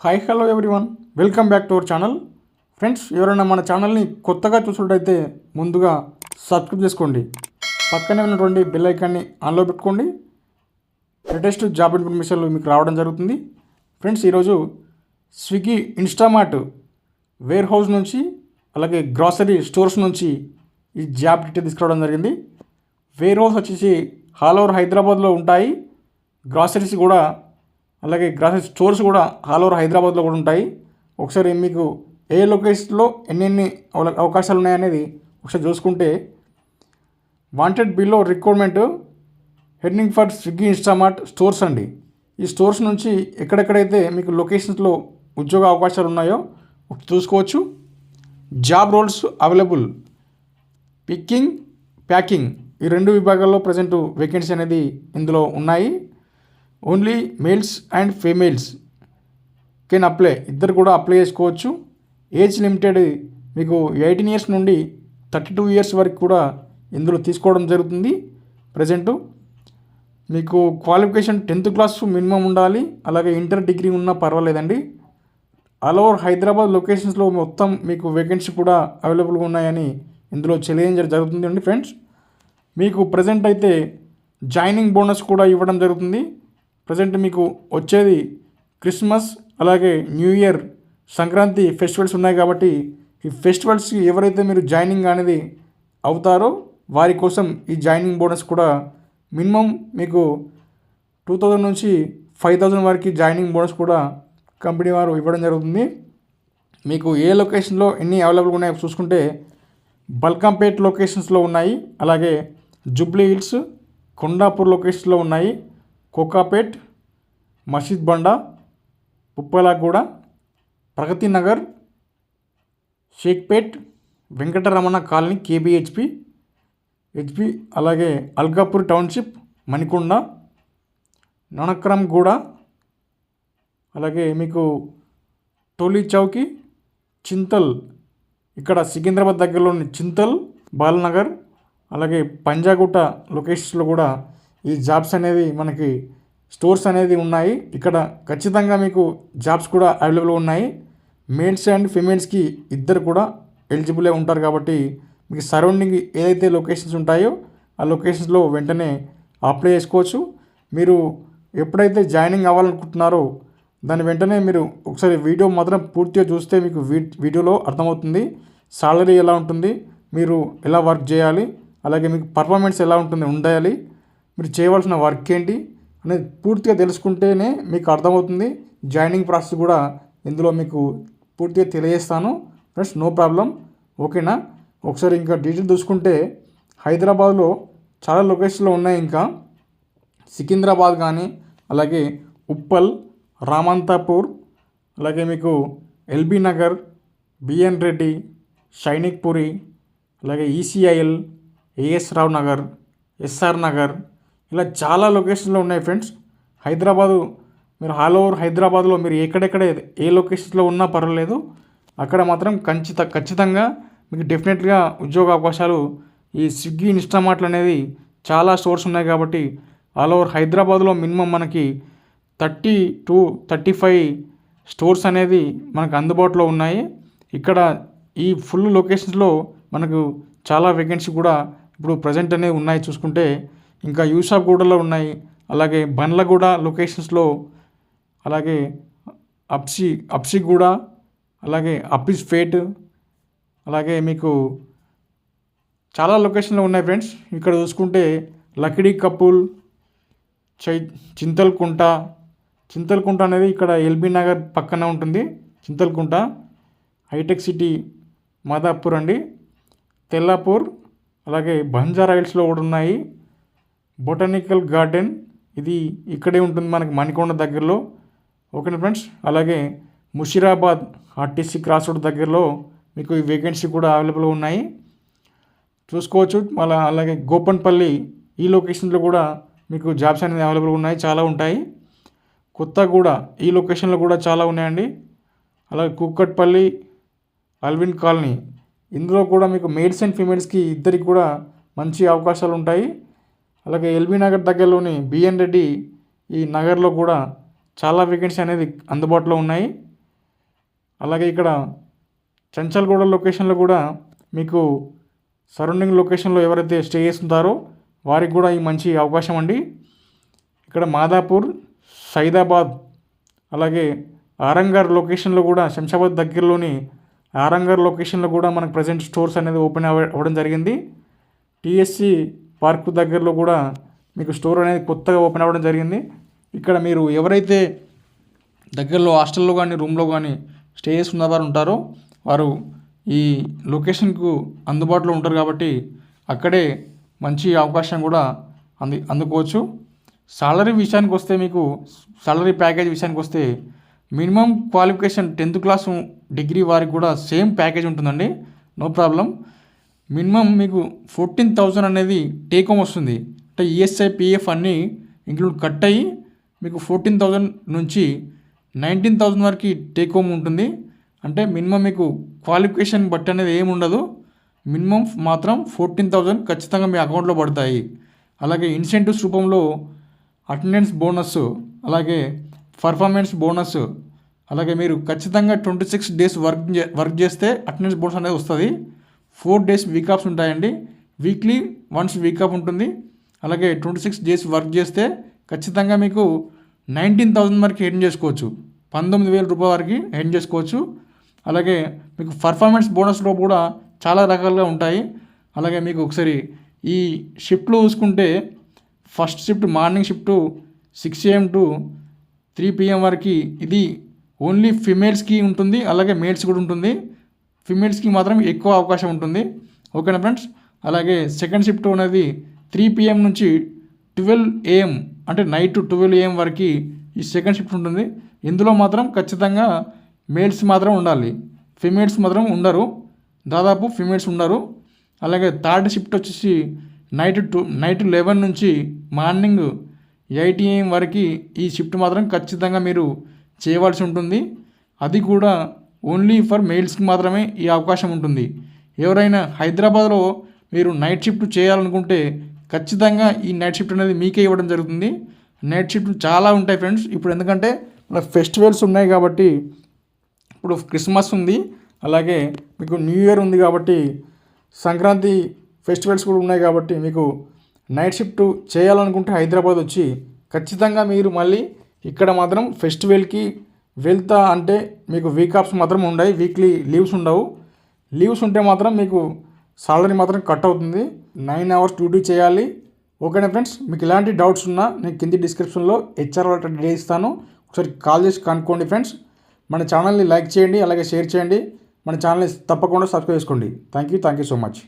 Hi hello everyone welcome back to our channel friends ఎవరైనా మన ఛానల్ని కొత్తగా చూసినట్టయితే ముందుగా సబ్స్క్రైబ్ చేసుకోండి. పక్కనే ఉన్నటువంటి బెల్ ఐకాన్ని ఆన్లో పెట్టుకోండి. లేటెస్ట్ జాబ్ ఇన్ఫర్మేషన్లు మీకు రావడం జరుగుతుంది. ఫ్రెండ్స్ ఈరోజు స్విగ్గీ ఇన్స్టామార్ట్ వేర్ హౌస్ నుంచి అలాగే గ్రాసరీ స్టోర్స్ నుంచి ఈ జాబ్ డీటెయిల్ తీసుకురావడం జరిగింది. వేర్ హౌస్ వచ్చేసి ఆల్ ఓవర్ హైదరాబాద్లో ఉంటాయి. గ్రాసరీస్ కూడా అలాగే గ్రాసరీ స్టోర్స్ కూడా ఆల్ ఓవర్ హైదరాబాద్లో కూడా ఉంటాయి. ఒకసారి మీకు ఏ లొకేషన్లో ఎన్నెన్ని అవ- అవకాశాలు ఉన్నాయనేది ఒకసారి చూసుకుంటే wanted below requirement heading for Swiggy Instamart stores అండి. ఈ స్టోర్స్ నుంచి ఎక్కడెక్కడైతే మీకు లొకేషన్స్లో ఉద్యోగ అవకాశాలు ఉన్నాయో చూసుకోవచ్చు. Job roles available picking packing ఈ రెండు విభాగాల్లో ప్రజెంట్ వేకెన్సీ అనేది ఇందులో ఉన్నాయి. Only males and females can apply ఇద్దరు కూడా అప్లై చేసుకోవచ్చు. ఏజ్ లిమిటెడ్ మీకు ఎయిటీన్ ఇయర్స్ నుండి థర్టీ టూ ఇయర్స్ వరకు కూడా ఇందులో తీసుకోవడం జరుగుతుంది. ప్రజెంటు మీకు క్వాలిఫికేషన్ టెన్త్ క్లాస్ మినిమం ఉండాలి. అలాగే ఇంటర్ డిగ్రీ ఉన్నా పర్వాలేదండి. ఆల్ ఓవర్ హైదరాబాద్ లొకేషన్స్లో మొత్తం మీకు వేకెన్సీ కూడా అవైలబుల్గా ఉన్నాయని ఇందులో తెలియజేయడం జరుగుతుంది అండి ఫ్రెండ్స్ మీకు ప్రజెంట్ అయితే జాయినింగ్ బోనస్ కూడా ఇవ్వడం జరుగుతుంది. ప్రజెంట్ మీకు వచ్చేది క్రిస్మస్ అలాగే న్యూ ఇయర్ సంక్రాంతి ఫెస్టివల్స్ ఉన్నాయి కాబట్టి ఈ ఫెస్టివల్స్కి ఎవరైతే మీరు జాయినింగ్ అనేది అవుతారో వారి కోసం ఈ జాయినింగ్ బోనస్ కూడా మినిమం మీకు టూ థౌజండ్ నుంచి ఫైవ్ థౌజండ్ వరకు జాయినింగ్ బోనస్ కూడా కంపెనీ వారు ఇవ్వడం జరుగుతుంది. మీకు ఏ లొకేషన్లో ఎన్ని అవైలబుల్ ఉన్నాయో చూసుకుంటే బల్కంపేట్ లొకేషన్స్లో ఉన్నాయి అలాగే జుబ్లీ హిల్స్ కొండాపూర్ లొకేషన్స్లో ఉన్నాయి Kokapet Masjid Banda Uppalaguda Pragathi Nagar Shaikpet Venkataramana colony KBHP HP అలాగే అల్కాపూర్ టౌన్షిప్ మణికొండ నొనక్రంగూడ అలాగే మీకు టోలీ చౌకి చింతల్ ఇక్కడ సికింద్రాబాద్ దగ్గరలోని చింతల్ బాలనగర్ అలాగే పంజాగుట్ట లొకేషన్స్లో కూడా ఈ జాబ్స్ అనేది మనకి స్టోర్స్ అనేది ఉన్నాయి. ఇక్కడ ఖచ్చితంగా మీకు జాబ్స్ కూడా అవైలబుల్ ఉన్నాయి. మేల్స్ అండ్ ఫిమేల్స్కి ఇద్దరు కూడా ఎలిజిబులే ఉంటారు కాబట్టి మీకు సరౌండింగ్ ఏదైతే లొకేషన్స్ ఉంటాయో ఆ లొకేషన్స్లో వెంటనే అప్లై చేసుకోవచ్చు. మీరు ఎప్పుడైతే జాయినింగ్ అవ్వాలనుకుంటున్నారో దాని వెంటనే మీరు ఒకసారి వీడియో మాత్రం పూర్తిగా చూస్తే మీకు వీ వీడియోలో అర్థమవుతుంది. సాలరీ ఎలా ఉంటుంది? మీరు ఎలా వర్క్ చేయాలి? అలాగే మీకు పర్ఫార్మెన్స్ ఎలా ఉంటుంది? ఉండాలి. మీరు చేయవలసిన వర్క్ ఏంటి అనేది పూర్తిగా తెలుసుకుంటేనే మీకు అర్థమవుతుంది. జాయినింగ్ ప్రాసెస్ కూడా ఇందులో మీకు పూర్తిగా తెలియజేస్తాను. Friends no problem. ఓకేనా? ఒకసారి ఇంకా డీటెయిల్ చూసుకుంటే హైదరాబాద్లో చాలా లొకేషన్లో ఉన్నాయి ఇంకా. సికింద్రాబాద్ కానీ అలాగే ఉప్పల్ రామంతాపూర్ అలాగే మీకు ఎల్బీ నగర్ బిఎన్ రెడ్డి సైనిక్పురి అలాగే ECIL AS Rao Nagar SR Nagar ఇలా చాలా లొకేషన్లో ఉన్నాయి ఫ్రెండ్స్ హైదరాబాదు మీరు ఆల్ ఓవర్ హైదరాబాద్లో మీరు ఎక్కడెక్కడ ఏ లొకేషన్స్లో ఉన్నా పర్వాలేదు. అక్కడ మాత్రం ఖచ్చిత ఖచ్చితంగా మీకు డెఫినెట్గా ఉద్యోగ అవకాశాలు ఈ స్విగ్గీ ఇన్స్టామార్ట్లు అనేది చాలా స్టోర్స్ ఉన్నాయి కాబట్టి ఆల్ ఓవర్ హైదరాబాద్లో మినిమం మనకి thirty to thirty five stores అనేది మనకు అందుబాటులో ఉన్నాయి. ఇక్కడ ఈ ఫుల్ లొకేషన్స్లో మనకు చాలా వేకెన్సీ కూడా ఇప్పుడు ప్రజెంట్ అనేవి ఉన్నాయి చూసుకుంటే ఇంకా యూసాఫ్గూడలో ఉన్నాయి. అలాగే బండ్లగూడ లొకేషన్స్లో అలాగే అప్సి అప్సిగూడ అలాగే అప్పిస్ ఫేట్ అలాగే మీకు చాలా లొకేషన్లు ఉన్నాయి ఫ్రెండ్స్. ఇక్కడ చూసుకుంటే లకిడీ కపుల్ చై చింతల్కుంట చింతల్కుంట అనేది ఇక్కడ ఎల్బీ నగర్ పక్కన ఉంటుంది. చింతల్కుంట హైటెక్ సిటీ మాదాపూర్ అండి. తెల్లాపూర్ అలాగే బంజారా హిల్స్లో కూడా ఉన్నాయి. బొటానికల్ గార్డెన్ ఇది ఇక్కడే ఉంటుంది మనకి మణికొండ దగ్గరలో. ఓకేనా ఫ్రెండ్స్? అలాగే ముషిరాబాద్ ఆర్టీసీ క్రాస్ రోడ్ దగ్గరలో మీకు ఈ వేకెన్సీ కూడా అవైలబుల్ ఉన్నాయి. చూసుకోవచ్చు. మళ్ళీ అలాగే గోపన్పల్లి ఈ లొకేషన్లో కూడా మీకు జాబ్స్ అనేది అవైలబుల్ ఉన్నాయి. చాలా ఉంటాయి. కొత్తగూడ ఈ లొకేషన్లో కూడా చాలా ఉన్నాయండి. అలాగే కుక్కట్పల్లి అల్విన్ కాలనీ. ఇందులో కూడా మీకు మేల్స్ అండ్ ఫీమేల్స్కి ఇద్దరికి కూడా మంచి అవకాశాలు ఉంటాయి. అలాగే ఎల్బీ నగర్ దగ్గరలోని బిఎన్ రెడ్డి ఈ నగర్లో కూడా చాలా వేకెన్సీ అనేది అందుబాటులో ఉన్నాయి. అలాగే ఇక్కడ చంచల్గూడ లొకేషన్లో కూడా మీకు సరౌండింగ్ లొకేషన్లో ఎవరైతే స్టే చేస్తుంటారో వారికి కూడా ఈ మంచి అవకాశం అండి. ఇక్కడ మాదాపూర్ సైదాబాద్ అలాగే ఆరంగర్ లొకేషన్లో కూడా శంషాబాద్ దగ్గరలోని ఆరంగర్ లొకేషన్లో కూడా మనకు ప్రజెంట్ స్టోర్స్ అనేది ఓపెన్ అవ్వ అవ్వడం జరిగింది. టీఎస్సీ పార్క్ దగ్గరలో కూడా మీకు స్టోర్ అనేది కొత్తగా ఓపెన్ అవ్వడం జరిగింది. ఇక్కడ మీరు ఎవరైతే దగ్గరలో హాస్టల్లో కానీ రూమ్లో కానీ స్టే చేస్తున్న వారు ఉంటారో వారు ఈ లొకేషన్కు అందుబాటులో ఉంటారు కాబట్టి అక్కడే మంచి అవకాశం కూడా అంది అందుకోవచ్చు. సాలరీ విషయానికి వస్తే మీకు సాలరీ ప్యాకేజ్ విషయానికి వస్తే minimum qualification tenth class degree వారికి కూడా సేమ్ ప్యాకేజ్ ఉంటుందండి. No problem. మినిమం మీకు ఫోర్టీన్ థౌజండ్ అనేది టేక్ హోమ్ వస్తుంది. అంటే ఈఎస్ఐ పిఎఫ్ అన్నీ ఇంక్లూడ్ కట్ అయ్యి మీకు ఫోర్టీన్ థౌజండ్ నుంచి నైన్టీన్ థౌజండ్ వరకు టేక్ హోమ్ ఉంటుంది. అంటే మినిమం మీకు క్వాలిఫికేషన్ బట్టి అనేది ఏమి ఉండదు. మినిమం మాత్రం ఫోర్టీన్ థౌజండ్ ఖచ్చితంగా మీ అకౌంట్లో పడతాయి. అలాగే ఇన్సెంటివ్స్ రూపంలో అటెండెన్స్ బోనస్ అలాగే పర్ఫార్మెన్స్ బోనస్ అలాగే మీరు ఖచ్చితంగా ట్వంటీ సిక్స్ డేస్ వర్క్ చే- వర్క్ చేస్తే అటెండెన్స్ బోనస్ అనేది వస్తుంది. ఫోర్ డేస్ వీకాప్స్ ఉంటాయండి. వీక్లీ వన్స్ వీకాప్ ఉంటుంది. అలాగే ట్వంటీ సిక్స్ డేస్ వర్క్ చేస్తే ఖచ్చితంగా మీకు నైన్టీన్ థౌజండ్ వరకు ఎర్న్ చేసుకోవచ్చు. పంతొమ్మిది వేల రూపాయల వరకు ఎర్న్ చేసుకోవచ్చు. అలాగే మీకు పర్ఫార్మెన్స్ బోనస్లో కూడా చాలా రకాలుగా ఉంటాయి. అలాగే మీకు ఒకసారి ఈ షిఫ్ట్లు చూసుకుంటే first shift morning shift six AM to three PM వరకు ఇది ఓన్లీ ఫిమేల్స్కి ఉంటుంది. అలాగే మేల్స్ కూడా ఉంటుంది. ఫిమేల్స్కి మాత్రం ఎక్కువ అవకాశం ఉంటుంది. ఓకేనా ఫ్రెండ్స్ అలాగే సెకండ్ షిఫ్ట్ అనేది త్రీ పిఎం నుంచి ట్వెల్వ్ ఏఎం అంటే నైట్ ట్వెల్వ్ ఏఎం వరకు ఈ సెకండ్ షిఫ్ట్ ఉంటుంది. ఇందులో మాత్రం ఖచ్చితంగా మేల్స్ మాత్రం ఉండాలి. ఫిమేల్స్ మాత్రం ఉండరు. దాదాపు ఫిమేల్స్ ఉండరు. అలాగే థర్డ్ షిఫ్ట్ వచ్చేసి నైట్ టూ నైట్ లెవెన్ నుంచి మార్నింగ్ ఎయిట్ ఏఎం వరకు ఈ షిఫ్ట్ మాత్రం ఖచ్చితంగా మీరు చేయవలసి ఉంటుంది. అది కూడా ఓన్లీ ఫర్ మెయిల్స్కి మాత్రమే ఈ అవకాశం ఉంటుంది. ఎవరైనా హైదరాబాద్లో మీరు నైట్ షిఫ్ట్ చేయాలనుకుంటే ఖచ్చితంగా ఈ నైట్ షిఫ్ట్ అనేది మీకే ఇవ్వడం జరుగుతుంది. నైట్ షిఫ్ట్లు చాలా ఉంటాయి ఫ్రెండ్స్. ఇప్పుడు ఎందుకంటే మన ఫెస్టివల్స్ ఉన్నాయి కాబట్టి ఇప్పుడు క్రిస్మస్ ఉంది. అలాగే మీకు న్యూ ఇయర్ ఉంది కాబట్టి సంక్రాంతి ఫెస్టివల్స్ కూడా ఉన్నాయి కాబట్టి మీకు నైట్ షిఫ్ట్ చేయాలనుకుంటే హైదరాబాద్ వచ్చి ఖచ్చితంగా మీరు మళ్ళీ ఇక్కడ మాత్రం ఫెస్టివల్కి వెళ్తా అంటే మీకు వీక్ ఆఫ్స్ మాత్రం ఉండవు వీక్లీ లీవ్స్ ఉండవు. లీవ్స్ ఉంటే మాత్రం మీకు సాలరీ మాత్రం కట్ అవుతుంది. నైన్ అవర్స్ డ్యూటీ చేయాలి. ఓకేనా ఫ్రెండ్స్ మీకు ఎలాంటి డౌట్స్ ఉన్నా నేను కింది డిస్క్రిప్షన్లో హెచ్ఆర్ వాళ్ళ డే ఇస్తాను. ఒకసారి కాల్ చేసి కనుక్కోండి ఫ్రెండ్స్ మన ఛానల్ని లైక్ చేయండి అలాగే షేర్ చేయండి. మన ఛానల్ని తప్పకుండా సబ్స్క్రైబ్ చేసుకోండి. Thank you thank you so much